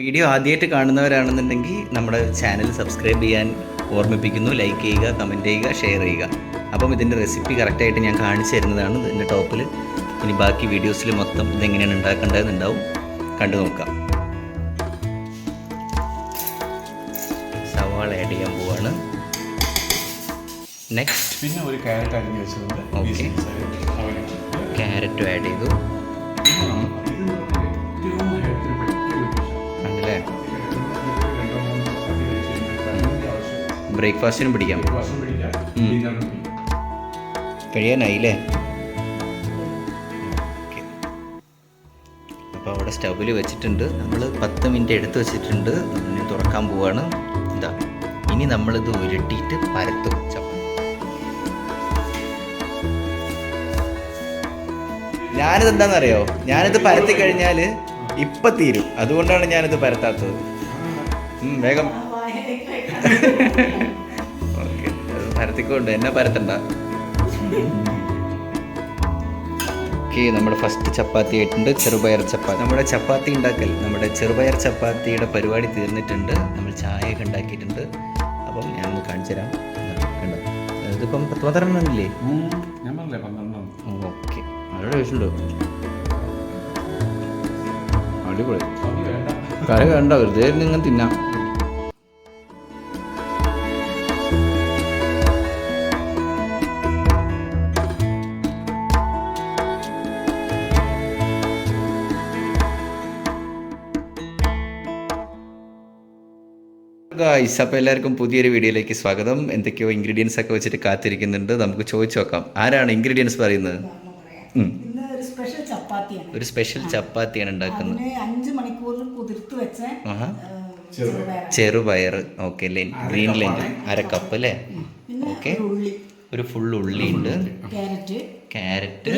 Video ആദ്യമായിട്ട് കാണുന്നവരാണെന്നുണ്ടെങ്കിൽ നമ്മുടെ channel subscribe ചെയ്യാൻ ഓർമ്മിപ്പിക്കുന്നു ലൈക്ക് ചെയ്യുക കമന്റ് ചെയ്യുക ഷെയർ ചെയ്യുക. അപ്പം ഇതിന്റെ റെസിപ്പി കറക്റ്റായിട്ട് ഞാൻ കാണിച്ചു തരുന്നതാണ് ഇതിന്റെ ടോപ്പിൽ ഇനി ബാക്കി വീഡിയോസിൽ മൊത്തം ഇതെങ്ങനെയാണ് ഉണ്ടാക്കേണ്ടതെന്നുണ്ടാവും. കണ്ടു നോക്കാം. സവാള ആഡ് ചെയ്യാൻ പോവാണ്. നെക്സ്റ്റ് പിന്നെ ഒരു ക്യാരറ്റ് അരിഞ്ഞ് വെച്ചിട്ടുണ്ട്. ഓക്കെ ക്യാരറ്റും ആഡ് ചെയ്തു. ബ്രേക്ക്ഫാസ്റ്റിനും പിടിക്കാം. കഴിയാനായില്ലേ? അപ്പോൾ അവിടെ സ്റ്റൗവിൽ വെച്ചിട്ടുണ്ട്. നമ്മൾ പത്ത് മിനിറ്റ് എടുത്ത് വെച്ചിട്ടുണ്ട്. ഇനി തുറക്കാൻ പോവാണ്. ഇതാ ഇനി നമ്മളിത് ഉരുട്ടിയിട്ട് പരത്തും ചപ്പ ഞാനിത് എന്താണെന്നറിയോ ഞാനിത് പരത്തി കഴിഞ്ഞാൽ ഇപ്പൊ തീരും. അതുകൊണ്ടാണ് ഞാനിത് പരത്താത്തത്. വേഗം. പരത്തിക്കൊണ്ട് എന്നെ പരത്തണ്ട. ഓക്കെ നമ്മുടെ ഫസ്റ്റ് ചപ്പാത്തി ആയിട്ടുണ്ട് ചെറുപയർ ചപ്പാത്തി. നമ്മുടെ ചപ്പാത്തി ഉണ്ടാക്കൽ നമ്മുടെ ചെറുപയർ ചപ്പാത്തിയുടെ പരിപാടി തീർന്നിട്ടുണ്ട്. നമ്മൾ ചായയൊക്കെ ഉണ്ടാക്കിയിട്ടുണ്ട്. അപ്പം ഞാൻ കാണിച്ചു തരാം. കണ്ടോ? ഇതിപ്പം പത്ത് പന്ത്രണ്ടല്ലേ ഇല്ലേ ഞാൻ പറഞ്ഞില്ലേ പന്ത്രണ്ടാം ഓക്കെ. അവരുടെ വിഷയമുണ്ടോ അടിപൊളി. കറി വേണ്ട വെറുതെ നിങ്ങൾ തിന്നാം. ഗായ്സ് അപ്പോൾ എല്ലാവർക്കും പുതിയൊരു വീഡിയോയിലേക്ക് സ്വാഗതം. എന്തൊക്കെയോ ഇൻഗ്രീഡിയൻസ് ഒക്കെ വെച്ചിട്ട് കാത്തിരിക്കുന്നുണ്ട്. നമുക്ക് ചോദിച്ചു നോക്കാം. ആരാണ് ഇൻഗ്രീഡിയൻസ് പറയുന്നത്? ഒരു സ്പെഷ്യൽ ചപ്പാത്തിയാണ്. ഉണ്ടാക്കുന്നത്. അതിന് അഞ്ച് മണിക്കൂറിൽ കുതിർത്ത് വെച്ച ആഹാ. ഏഹ്, ചെറുപയർ. ഓക്കെ ഗ്രീൻ ലെഞ്ച് അര കപ്പ് അല്ലേ? ഓക്കെ. ഒരു ഫുൾ ഉള്ളി ഉണ്ട്. ക്യാരറ്റ്. ക്യാരറ്റ്.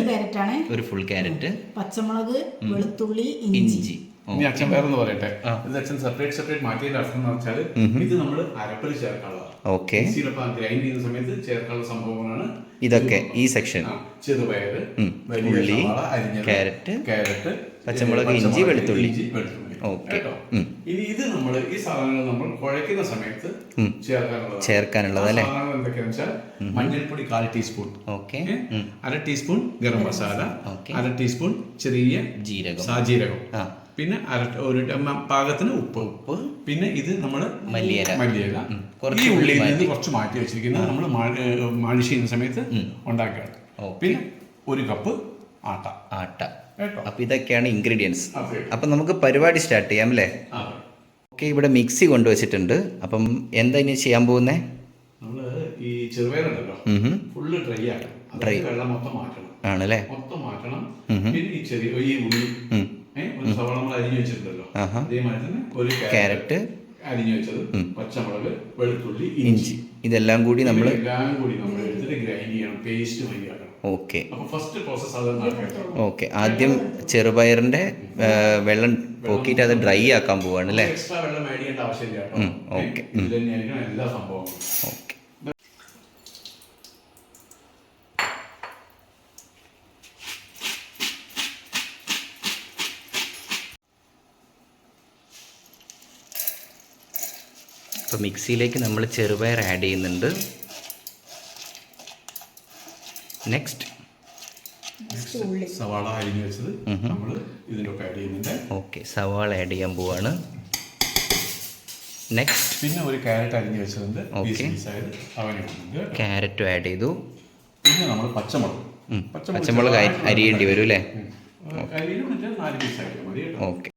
ഒരു ഫുൾ ക്യാരറ്റ്. പച്ചമുളക് വെളുത്തുള്ളി ഇഞ്ചി. ഇനി അച്ഛൻ എന്ന് പറയട്ടെ. ഇത് അച്ഛൻ സെപ്പറേറ്റ് സെപ്പറേറ്റ് മാറ്റിയതിന്റെ അർത്ഥം എന്ന് വെച്ചാൽ ഇത് നമ്മൾ അരപ്പിൽ ചേർക്കാനുള്ളതാണ്. ഓക്കെ. ഗ്രൈൻഡ് ചെയ്യുന്ന സമയത്ത് ചേർക്കാനുള്ള സംഭവങ്ങളാണ് ഇതൊക്കെ ഈ സെക്ഷൻ ചെറുപയർ ഉള്ളി, അരിഞ്ഞത്, ക്യാരറ്റ്, ക്യാരറ്റ് പച്ചമുളക്, ഇഞ്ചി, വെളുത്തുള്ളി. ഓക്കെ. ഇനി ഇത് നമ്മൾ ഈ സാധനങ്ങൾ നമ്മൾ കുഴയ്ക്കുന്ന സമയത്ത് ചേർക്കാനുള്ളത് അല്ലേ? എന്തൊക്കെയാണെന്ന് വെച്ചാൽ മഞ്ഞൾപ്പൊടി കാൽ ടീസ്പൂൺ. ഓക്കെ? അര ടീസ്പൂൺ ഗരം മസാല. ഓക്കെ. അര ടീസ്പൂൺ ചെറിയ ജീരകം. സാജീരകം. ആ. പിന്നെ അര ഒരു പാകത്തിന് ഉപ്പ്. ഉപ്പ്. പിന്നെ ഇത് നമ്മൾ മല്ലിയില. മല്ലിയില. ഈ ഉള്ളി ഉള്ളിയിൽ നിന്ന് കുറച്ച് മാറ്റി വെച്ചിരിക്കുന്നത് നമ്മൾ മാളിഷ് ചെയ്യുന്ന സമയത്ത് ഉണ്ടാക്കുകയാണ്. ഓക്കെ. പിന്നെ ഒരു കപ്പ് ആട്ട. ആട്ട. അപ്പൊ ഇതൊക്കെയാണ് ഇൻഗ്രീഡിയൻസ് അപ്പൊ നമുക്ക് പരിപാടി സ്റ്റാർട്ട് ചെയ്യാം അല്ലേ ഓക്കെ ഇവിടെ മിക്സി കൊണ്ടുവച്ചിട്ടുണ്ട്. അപ്പം എന്താ ഇനി ചെയ്യാൻ പോകുന്നേ? നമ്മൾ ഈ ചെറുപയറുണ്ടല്ലോ. ഫുള്ള് ഡ്രൈ ആണ് ഡ്രൈ. വെള്ളം മൊത്തം മാറ്റണം. ആണല്ലേ? മൊത്തം മാറ്റണം. പിന്നെ ഈ ചെറിയ ഈ ഉള്ളി. സവാള നമ്മൾ അരിഞ്ഞു വെച്ചിട്ടുണ്ടല്ലോ. അതേമാതിരി തന്നെ ഒരു ക്യാരറ്റ്. അരിഞ്ഞു വെച്ചത്. പച്ചമുളക് വെളുത്തുള്ളി ഇഞ്ചി. ഇതെല്ലാം കൂടി നമ്മൾ എല്ലാം കൂടി നമ്മൾ എടുത്തിട്ട് ഗ്രൈൻഡ് ചെയ്യണം. പേസ്റ്റ് മതിയാക്കണം. ഓക്കെ. ഓക്കെ. ആദ്യം ചെറുപയറിന്റെ വെള്ളം പോക്കിട്ട് അത് ഡ്രൈ ആക്കാൻ പോവാണ് അല്ലേ? ഓക്കെ. ഓക്കെ. ഇപ്പോൾ മിക്സിയിലേക്ക് നമ്മൾ ചെറുപയർ ആഡ് ചെയ്യുന്നുണ്ട്. നെക്സ്റ്റ് സവാള അരിഞ്ഞു വെച്ചത് നമ്മൾ ഇതിലൊക്കെ ആഡ് ചെയ്യുന്നുണ്ട്. ഓക്കെ സവാള ആഡ് ചെയ്യാൻ പോവാണ്. നെക്സ്റ്റ് പിന്നെ ഒരു ക്യാരറ്റ് അരിഞ്ഞു വെച്ചതുണ്ട് ഓക്കെ. ക്യാരറ്റും ആഡ് ചെയ്തു. പിന്നെ നമ്മൾ പച്ചമുളക്. പച്ചമുളക് അരി- അരിയേണ്ടി വരും അല്ലേ? ഓക്കെ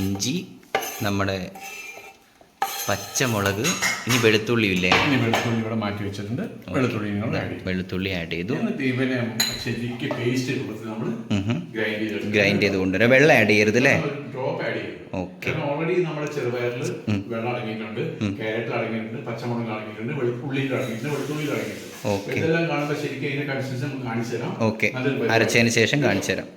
ഇഞ്ചി നമ്മുടെ പച്ചമുളക് ഇനി വെളുത്തുള്ളി ഇല്ലേ? ഇനി വെളുത്തുള്ളി ഇവിടെ മാറ്റി വെച്ചിട്ടുണ്ട്. വെളുത്തുള്ളി വെളുത്തുള്ളി ആഡ് ചെയ്തു. ഗ്രൈൻഡ് ചെയ്ത് കൊണ്ടുവരാം. വെള്ളം ആഡ് ചെയ്യരുത് അല്ലേ? ഓക്കെ. ഓൾറെഡി നമ്മുടെ ചെറുപയറിൽ വെള്ളം അടങ്ങിയിട്ടുണ്ട്. ക്യാരറ്റ് അടങ്ങിയിട്ടുണ്ട്. പച്ചമുളക് അടങ്ങിയിട്ടുണ്ട്. വെളുത്തുള്ളിയിൽ അടങ്ങിയിട്ടുണ്ട്. വെളുത്തുള്ളിയിൽ അടങ്ങിയിട്ടുണ്ട്. ഓക്കെ. ഇതെല്ലാം കാണുമ്പോൾ ശരിക്കും അതിന്റെ കൺസിസ്റ്റൻസ് നമുക്ക് കാണിച്ചു തരാം. ഓക്കെ. അരച്ചതിന് ശേഷം കാണിച്ചു തരാം.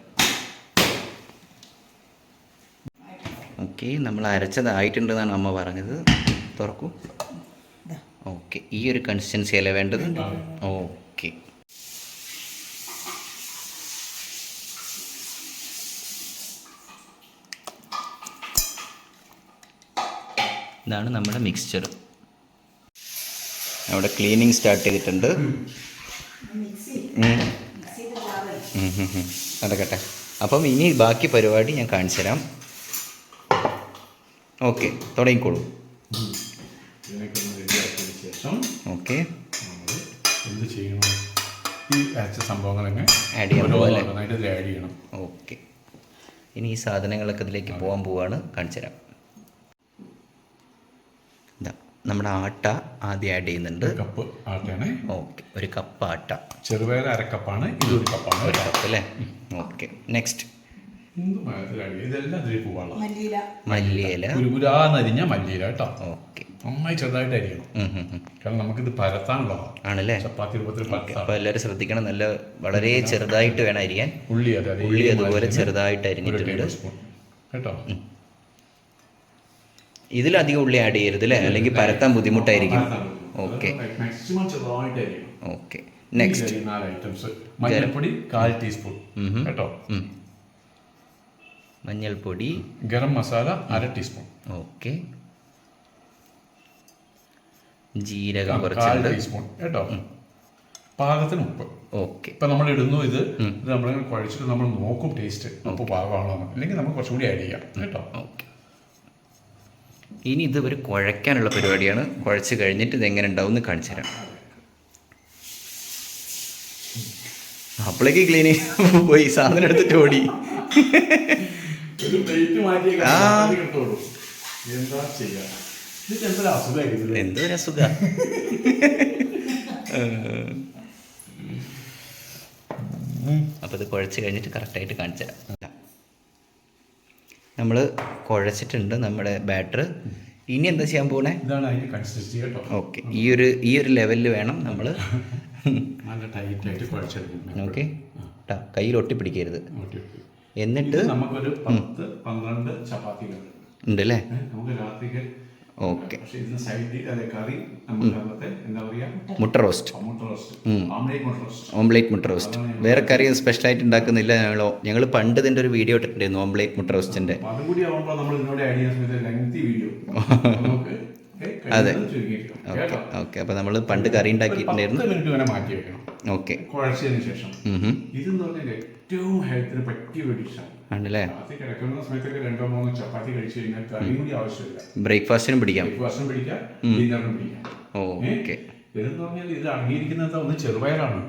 ഓക്കെ നമ്മൾ അരച്ചതായിട്ടുണ്ടെന്നാണ് അമ്മ പറഞ്ഞത്. തുറക്കൂ. ഓക്കെ ഈ ഒരു കൺസിസ്റ്റൻസി അല്ലേ വേണ്ടത്? ഓക്കെ. ഇതാണ് നമ്മുടെ മിക്സ്ചർ അവിടെ ക്ലീനിങ് സ്റ്റാർട്ട് ചെയ്തിട്ടുണ്ട്. നടക്കട്ടെ. അപ്പം ഇനി ബാക്കി പരിപാടി ഞാൻ കാണിച്ചു തരാം ഓക്കെ തുടങ്ങിക്കോളൂ. ശേഷം ഓക്കെ. എന്ത് ചെയ്യണം ഈ സംഭവങ്ങളൊക്കെ ആഡ് ചെയ്യാൻ ആഡ് ചെയ്യണം. ഓക്കെ. ഇനി ഈ സാധനങ്ങളൊക്കെ ഇതിലേക്ക് പോകാൻ പോവാണ്. കാണിച്ചു തരാം. നമ്മുടെ ആട്ട ആദ്യം ആഡ് ചെയ്യുന്നുണ്ട്. കപ്പ് ആട്ടയാണ്. ഓക്കെ ഒരു കപ്പ് ആട്ട. ചെറുപയർ അരക്കപ്പാണ്. ഇതൊരു കപ്പാണ് ഒരു കപ്പ് അല്ലേ? ഓക്കെ നെക്സ്റ്റ് എന്ത് ആഡ് ഇതെല്ലാം ഇതിലേക്ക് പോകാനുള്ള മല്ലിയില. മല്ലിയില. കുരുകുരാന്നരിഞ്ഞ മല്ലിയില കേട്ടോ. ഓക്കെ. നന്നായി ചെറുതായിട്ട് അരിയണം. കാരണം നമുക്കിത് പരത്താനുള്ളതാണ് ആണല്ലേ? ചപ്പാത്തി രൂപത്തിൽ പരത്താം. അപ്പോൾ എല്ലാവരും ശ്രദ്ധിക്കണം. നല്ല വളരെ ചെറുതായിട്ട് വേണം അരിയാൻ. ഉള്ളി അതെ അതെ ഉള്ളി അതുപോലെ ചെറുതായിട്ട് അരിഞ്ഞിട്ടുണ്ട്. കേട്ടോ? ഇതിലധികം ഉള്ളി ആഡ് ചെയ്യരുത് അല്ലേ? അല്ലെങ്കിൽ പരത്താൻ ബുദ്ധിമുട്ടായിരിക്കും. ഓക്കെ. ഓക്കെ. നെക്സ്റ്റ് ഐറ്റംസ് മഞ്ഞൾപ്പൊടി കാൽ ടീസ്പൂൺ. കേട്ടോ? മഞ്ഞൾപ്പൊടി ഗരം മസാല അര ടീസ്പൂൺ ഓക്കെ. ജീരകം കുറച്ച് ടീസ്പൂൺ കേട്ടോ. പാകത്തിന് ഉപ്പ്. ഓക്കെ. ഇപ്പൊ നമ്മൾ ഇടുന്നു ഇത്. ഇത് നമ്മളിങ്ങനെ കുഴച്ചിട്ട് നമ്മൾ നോക്കും ടേസ്റ്റ് ഉപ്പ് പാകമാണോ അല്ലെങ്കിൽ നമുക്ക് കുറച്ചുകൂടി ആഡ് ചെയ്യാം. കേട്ടോ. ഓക്കെ. ഇനി ഇത് ഒരു കുഴയ്ക്കാനുള്ള പരിപാടിയാണ്. കുഴച്ച് കഴിഞ്ഞിട്ട് ഇത് എങ്ങനെ ഉണ്ടാവും എന്ന് കാണിച്ചു തരാം. അപ്പോഴേക്ക് ക്ലീനിങ് പോയി. സാധനം എടുത്തിട്ട് ഓടി. ഒരു പ്ലേറ്റ് മാറ്റി. കിട്ടുള്ളൂ. എന്താ ചെയ്യാ? ഇത് എന്തൊരു അസുഖമായിരിക്കും എന്തോ ഒരു അസുഖ? അപ്പോൾ ഇത് കുഴച്ച് കഴിഞ്ഞിട്ട് കറക്റ്റായിട്ട് കാണിച്ചു തരാം. നമ്മൾ കുഴച്ചിട്ടുണ്ട് നമ്മുടെ ബാറ്റർ ഇനി എന്താ ചെയ്യാൻ പോണേ? ഓക്കെ ഈ ഒരു ഈ ഒരു ലെവലിൽ വേണം നമ്മൾ ഓക്കെ കയ്യിൽ ഒട്ടിപ്പിടിക്കരുത്. എന്നിട്ട് നമുക്കൊരു പത്ത് പന്ത്രണ്ട് ചപ്പാത്തികൾ ഉണ്ട് അല്ലേ നമുക്ക് രാത്രിക്ക് ഓക്കെ. മുട്ട റോസ്റ്റ് ഓംലേറ്റ് മുട്ട റോസ്റ്റ് വേറെ കറി സ്പെഷ്യൽ ആയിട്ട് ഉണ്ടാക്കുന്നില്ല. ഞങ്ങൾ ഞങ്ങൾ പണ്ട് ഇതിന്റെ ഒരു വീഡിയോ ഇട്ടിട്ടുണ്ടായിരുന്നു ഓംലേറ്റ് മുട്ട റോസ്റ്റിന്റെ അതും. Okay okay. അപ്പോൾ നമ്മൾ പണ്ട് കറി ഉണ്ടാക്കിയിട്ടുണ്ടായിരുന്നു ഓക്കെ. കുഴച്ചതിന് ശേഷം. ഇതെന്ന് പറഞ്ഞാൽ ഏറ്റവും ഹെൽത്തിന് പറ്റിയ ഒരു ഡിഷാണ് ആണല്ലേ? കിടക്കുന്ന സമയത്തൊക്കെ രണ്ടോ മൂന്നോ ചപ്പാത്തി കഴിച്ചു കഴിഞ്ഞാൽ കറിയും കൂടി ആവശ്യമില്ല. ബ്രേക്ക്ഫാസ്റ്റിനും പിടിക്കാം. ബ്രേക്ക്ഫാസ്റ്റും പിടിക്കാം ഡിന്നറിനും പിടിക്കാം. ഓക്കെ. ഇതെന്ന് പറഞ്ഞാൽ ഇത് അടങ്ങിയിരിക്കുന്നത് ഒന്ന് ചെറുപയറാണ്.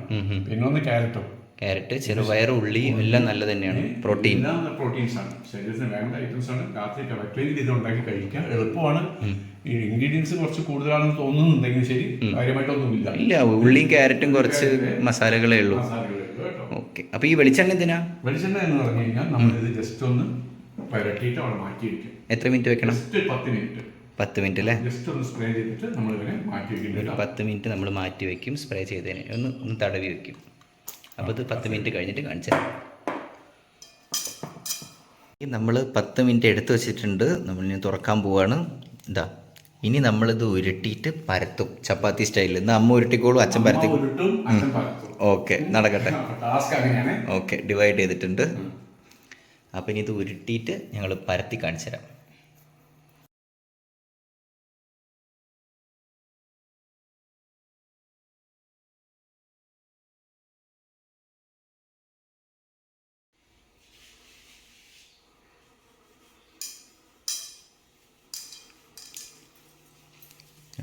പിന്നെ ഒന്ന് ക്യാരറ്റും. ക്യാരറ്റ് ചെറുപയർ ഉള്ളി എല്ലാം നല്ല തന്നെയാണ്. പ്രോട്ടീൻ. പ്രോട്ടീൻസ് ആണ് ശരീരത്തിന് വേണ്ട ഐറ്റംസ് ആണ് രാത്രി ഇത് ഉണ്ടാക്കി കഴിക്കാം എളുപ്പമാണ്. ഈ ഇൻഗ്രീഡിയൻസ് കുറച്ച് കൂടുതലാണെന്ന് തോന്നുന്നുണ്ടെങ്കിൽ ശരി കാര്യമായിട്ടൊന്നുമില്ല. ഇല്ല ഉള്ളിയും ക്യാരറ്റും കുറച്ച് മസാലകളേ ഉള്ളൂ. ഓക്കെ. അപ്പൊ ഈ വെളിച്ചെണ്ണ എന്തിനാ? വെളിച്ചെണ്ണ എന്ന് പറഞ്ഞു കഴിഞ്ഞാൽ നമ്മൾ ഇത് ജസ്റ്റ് ഒന്ന് പുരട്ടിയിട്ട് അവിടെ മാറ്റി വയ്ക്കും എത്ര മിനിറ്റ് വെക്കണം? ജസ്റ്റ് പത്ത് മിനിറ്റ് പത്ത് മിനിറ്റ് അല്ലേ? ജസ്റ്റ് ഒന്ന് സ്പ്രേ ചെയ്തിട്ട് നമ്മൾ ഇതിനെ മാറ്റി വയ്ക്കും പത്ത് മിനിറ്റ് നമ്മൾ മാറ്റി വെക്കും സ്പ്രേ ചെയ്തതിന് ഒന്ന് ഒന്ന് തടവി വെക്കും. അപ്പോൾ ഇത് പത്ത് മിനിറ്റ് കഴിഞ്ഞിട്ട് കാണിച്ചു നമ്മൾ പത്ത് മിനിറ്റ് എടുത്തു വെച്ചിട്ടുണ്ട്. നമ്മൾ ഇനി തുറക്കാൻ പോവാണ്. ഇതാ. ഇനി നമ്മളിത് ഉരുട്ടിയിട്ട് പരത്തും. ചപ്പാത്തി സ്റ്റൈലിൽ ഇന്ന് അമ്മ ഉരുട്ടിക്കോളും അച്ഛൻ പരത്തി. ഓക്കെ നടക്കട്ടെ. ഓക്കെ ഡിവൈഡ് ചെയ്തിട്ടുണ്ട്. അപ്പം ഇനി ഇത് ഉരുട്ടിയിട്ട് ഞങ്ങൾ പരത്തി കാണിച്ചു തരാം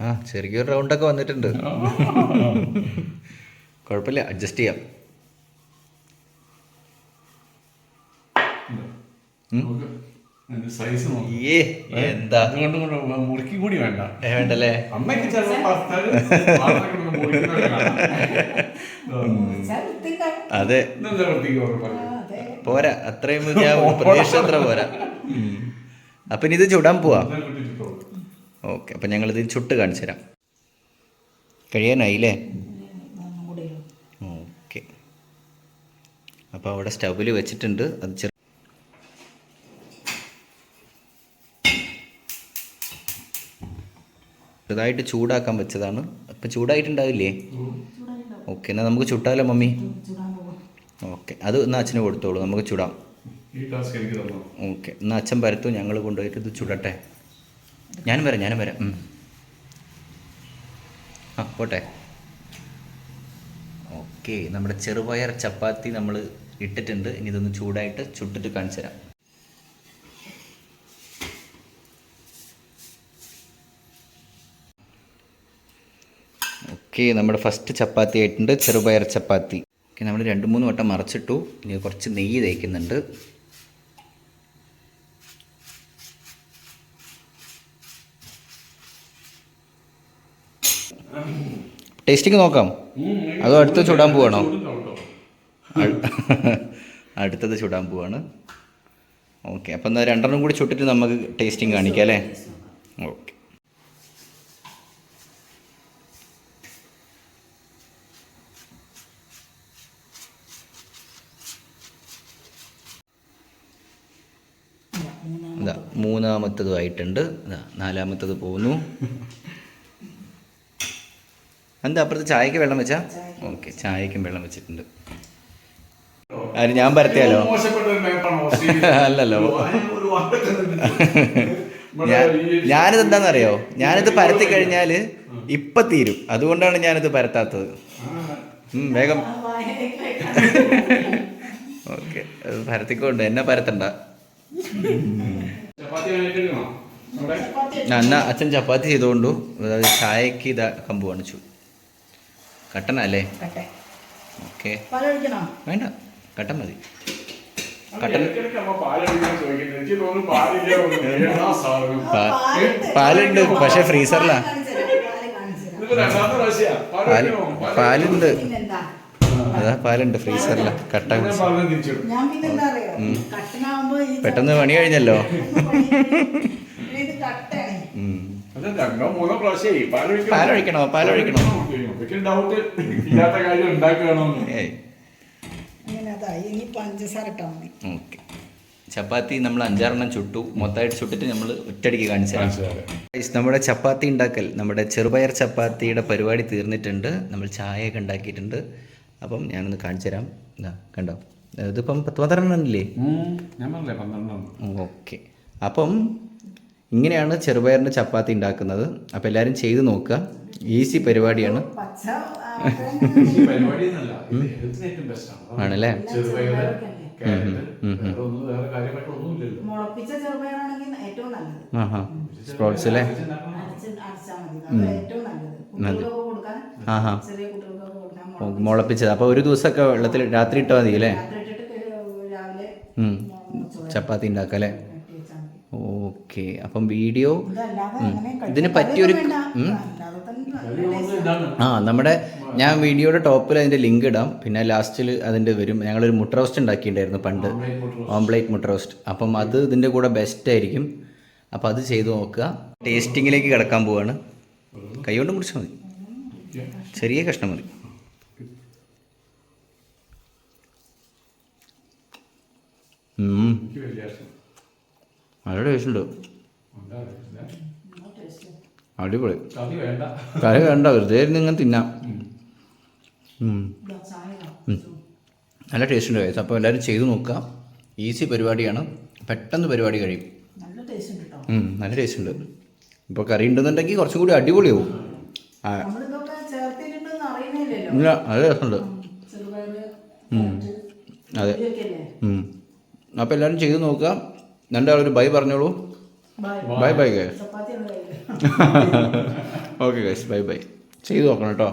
ആ ചെറിയൊരു റൗണ്ടൊക്കെ വന്നിട്ടുണ്ട്. കുഴപ്പമില്ല അഡ്ജസ്റ്റ് ചെയ്യാം. എന്താ മുറുക്കി കൂടി വേണ്ട വേണ്ടല്ലേ? അമ്മയ്ക്ക് അതെ? പോരാ അത്രയും പ്രതീക്ഷ അത്ര പോരാ. അപ്പൊ ഇത് ചുടാൻ പോവാ. ഓക്കെ അപ്പം ഞങ്ങളിത് ചുട്ട് കാണിച്ചു തരാം കഴിയാനായില്ലേ? അല്ലേ ഓക്കെ. അപ്പോൾ അവിടെ സ്റ്റൗവിൽ വെച്ചിട്ടുണ്ട്. അത് ചെറു ചെറുതായിട്ട് ചൂടാക്കാൻ വെച്ചതാണ്. അപ്പം ചൂടായിട്ടുണ്ടാവില്ലേ? ചൂടായിട്ടുണ്ടാവും ഓക്കെ എന്നാൽ നമുക്ക് ചുട്ടാലോ മമ്മി? ഓക്കെ അത് എന്നാൽ അച്ഛന് കൊടുത്തോളൂ. നമുക്ക് ചുടാം. ഓക്കെ എന്നാൽ അച്ഛൻ പരത്തു ഞങ്ങൾ കൊണ്ടുപോയിട്ട് ഇത് ചുടട്ടെ. ഞാനും വരാം ഞാനും വരാം. ആ പോട്ടെ. ഓക്കെ നമ്മുടെ ചെറുപയർ ചപ്പാത്തി നമ്മൾ ഇട്ടിട്ടുണ്ട്. ഇനി ഇതൊന്ന് ചൂടായിട്ട് ചുട്ടിട്ട് കാണിച്ചു തരാം. ഓക്കെ നമ്മുടെ ഫസ്റ്റ് ചപ്പാത്തി ആയിട്ടുണ്ട് ചെറുപയർ ചപ്പാത്തി. ഓക്കെ നമ്മൾ രണ്ട് മൂന്ന് വട്ടം മറച്ചിട്ടു. ഇനി കുറച്ച് നെയ്യ് തേക്കുന്നുണ്ട്. ടേസ്റ്റിങ് നോക്കാം. അതോ അടുത്ത ചുടാൻ പോവാണോ? അടുത്തത് ചുടാൻ പോവാണ്. ഓക്കെ അപ്പം എന്നാൽ രണ്ടെണ്ണം കൂടി ചുട്ടിട്ട് നമുക്ക് ടേസ്റ്റിംഗ് കാണിക്കാം അല്ലേ? ഓക്കെ. മൂന്നാമത്തതുമായിട്ടുണ്ട് നാലാമത്തത് പോകുന്നു എന്താ അപ്പുറത്ത് ചായക്ക് വെള്ളം വെച്ചാ? ഓക്കെ ചായക്കും വെള്ളം വെച്ചിട്ടുണ്ട്. അത് ഞാൻ പരത്തിയാലോ. അല്ലല്ലോ. ഒരു വാർത്ത ഞാൻ ഞാനിത് എന്താണെന്നറിയോ ഞാനിത് പരത്തി കഴിഞ്ഞാൽ ഇപ്പൊ തീരും. അതുകൊണ്ടാണ് ഞാനിത് പരത്താത്തത്. ഉം, വേഗം. ഓക്കെ അത് പരത്തിക്കൊണ്ട്. എന്നെ പരത്തണ്ട. എന്നാ അച്ഛൻ ചപ്പാത്തി ചെയ്തുകൊണ്ടു അതായത് ചായക്ക് ഇതാ കമ്പ് കാണിച്ചു. കട്ടന അല്ലേ കട്ടെ. ഓക്കെ. വേണ്ട. കട്ടൻ മതി. കട്ടൻ പാലുണ്ട്. പക്ഷെ ഫ്രീസറിലാ. പാലുണ്ട്. അതാ പാലുണ്ട് ഫ്രീസറിലാ. കട്ട പെട്ടെന്ന് പണി കഴിഞ്ഞല്ലോ. പാലൊഴിക്കണോ? പാലൊഴിക്കണോ? പാലൊഴിക്കണോ? ഡൗട്ട് ഇല്ലാത്ത കാര്യം ഉണ്ടാക്കുകയാണോന്ന്. ഏയ്. അങ്ങനെ അതായി. ഇനി പഞ്ചസാര ഇട്ടാ മതി. ഓക്കെ. ചപ്പാത്തി നമ്മൾ അഞ്ചാറെണ്ണം ചുട്ടു. മൊത്തമായിട്ട് ചുട്ടിട്ട് നമ്മൾ ഒറ്റടിക്ക് കാണിച്ചു നമ്മുടെ ചപ്പാത്തി ഉണ്ടാക്കൽ നമ്മുടെ ചെറുപയർ ചപ്പാത്തിയുടെ പരിപാടി തീർന്നിട്ടുണ്ട്. നമ്മൾ ചായയൊക്കെ ഉണ്ടാക്കിയിട്ടുണ്ട്. അപ്പം ഞാനൊന്ന് കാണിച്ചു തരാം. ഇതാ കണ്ടോ? ഇതിപ്പം പത്ത് പന്ത്രണ്ടെണ്ണം ഇല്ലേ ഉം. ഞാൻ പറഞ്ഞില്ലേ പന്ത്രണ്ടെണ്ണം. ഓക്കെ. അപ്പം ഇങ്ങനെയാണ് ചെറുപയറിന്റെ ചപ്പാത്തി ഉണ്ടാക്കുന്നത്. അപ്പോൾ എല്ലാവരും ചെയ്ത് നോക്കുക. ഈസി പരിപാടിയാണ്. ആണല്ലേ? സ്പ്രോട്സ് അല്ലേ? ആഹാ. മുളപ്പിച്ചത്. അപ്പോൾ ഒരു ദിവസമൊക്കെ വെള്ളത്തിൽ രാത്രി ഇട്ടാൽ മതി അല്ലേ? ചപ്പാത്തി ഉണ്ടാക്കാം അല്ലേ? ഓക്കെ. അപ്പം വീഡിയോ ഇതിന് പറ്റിയൊരു ആ നമ്മുടെ ഞാൻ വീഡിയോയുടെ ടോപ്പിൽ അതിന്റെ ലിങ്ക് ഇടാം. പിന്നെ ലാസ്റ്റിൽ അതിന്റെ വരും. ഞങ്ങളൊരു മുട്ട റോസ്റ്റ് ഉണ്ടാക്കിയിട്ടുണ്ടായിരുന്നു പണ്ട്. ഓംപ്ലേറ്റ് മുട്ട റോസ്റ്റ് അപ്പം അത് ഇതിന്റെ കൂടെ ബെസ്റ്റ് ആയിരിക്കും. അപ്പോൾ അത് ചെയ്തു നോക്കുക. ടേസ്റ്റിങ്ങിലേക്ക് കിടക്കാൻ പോവാണ്. കൈകൊണ്ട് മുറിച്ചാൽ മതി. ചെറിയ കഷ്ണം മതി. നല്ല ടേസ്റ്റ് ഉണ്ട്. അടിപൊളി. കറി വേണ്ട. കറി വേണ്ട വെറുതെ ഇരുന്ന് ഇങ്ങനെ തിന്നാം. നല്ല ടേസ്റ്റ് ഉണ്ട് കഴിച്ചു അപ്പോൾ എല്ലാവരും ചെയ്തു നോക്കാം ഈസി പരിപാടിയാണ്. പെട്ടെന്ന് പരിപാടി കഴിയും. നല്ല ടേസ്റ്റ് ഉണ്ട് ഇപ്പോൾ കറി ഉണ്ടെന്നുണ്ടെങ്കിൽ കുറച്ചും കൂടി അടിപൊളിയാവും. ഇല്ല നല്ല രസമുണ്ട്. അതെ. ഇതൊക്കെ അല്ലേ ഉം. അപ്പോൾ എല്ലാവരും ചെയ്ത് നോക്കുക. രണ്ടാളൊരു ബൈ പറഞ്ഞോളൂ. Bye bye guys okay guys bye bye ചെയ്തു നോക്കണം കേട്ടോ